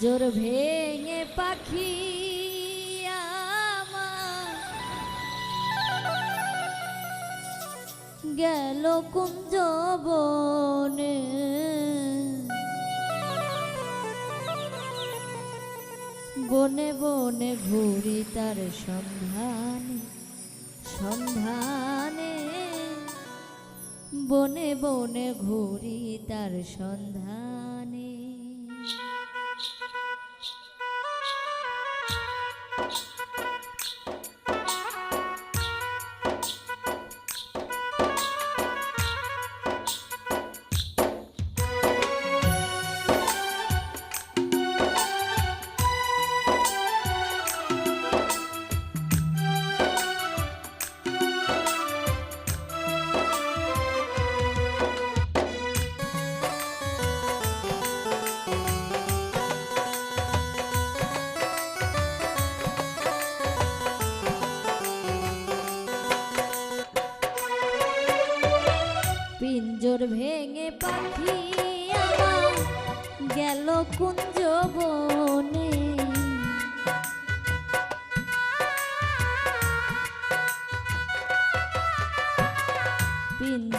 পিঞ্জর ভেঙে পাখি গেল কুঞ্জ বনে। বনে বনে ঘুরি তার সন্ধানে সন্ধানে। বনে বনে ঘুরি তার সন্ধানে।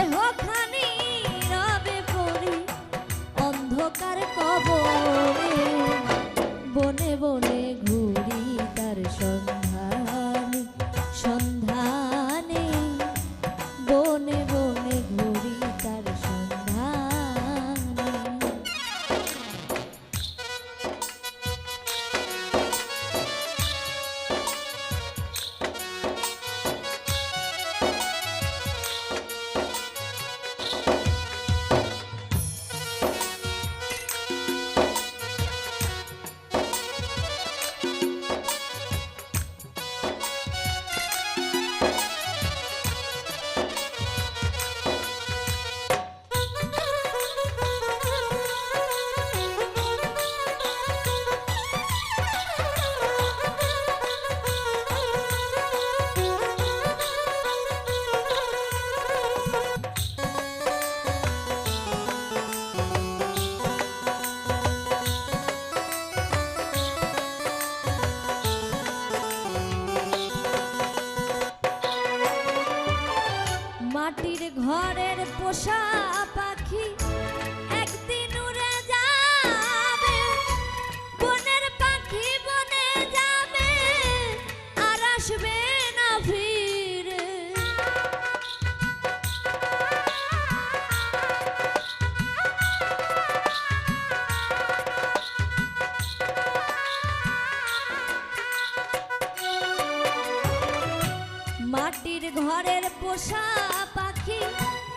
দেহ ঘরের পোষা পাখি একদিন উড়ে যাবে। বনের পাখি বনে যাবে আর আসবে না ফিরে। মাটির ঘরের পোষা পাখি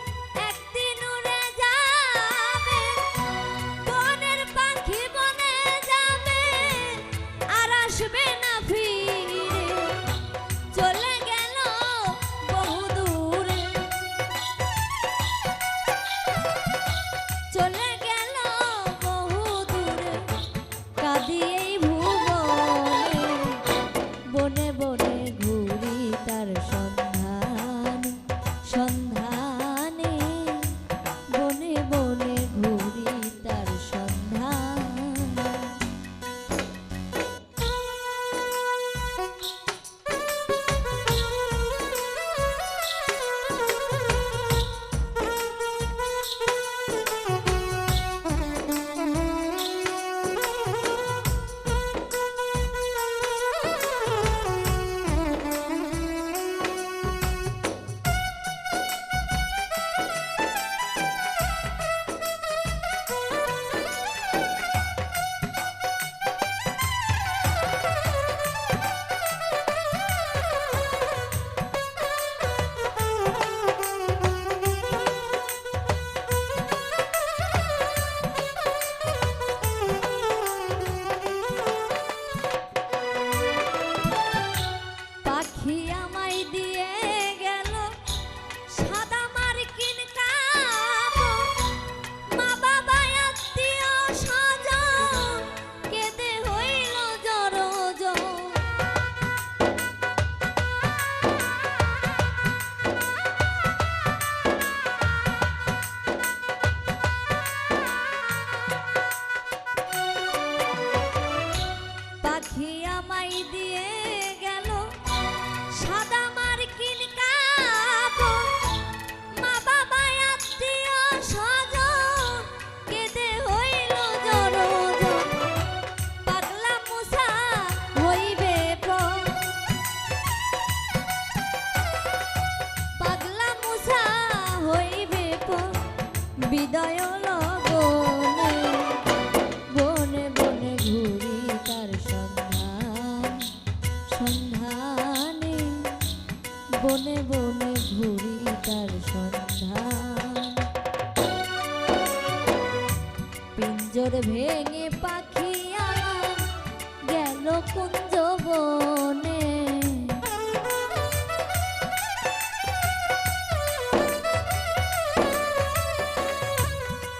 কুঞ্জ বনে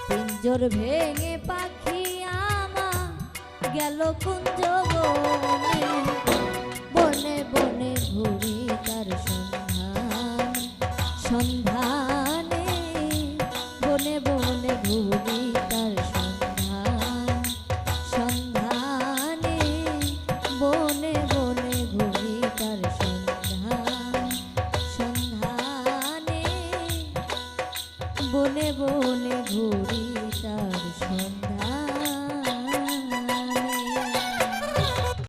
পিঞ্জর ভেঙে পাখি আমা গেল কুঞ্জ বনে বনে বনে ঘুরি তার সন্ধান সন্ধান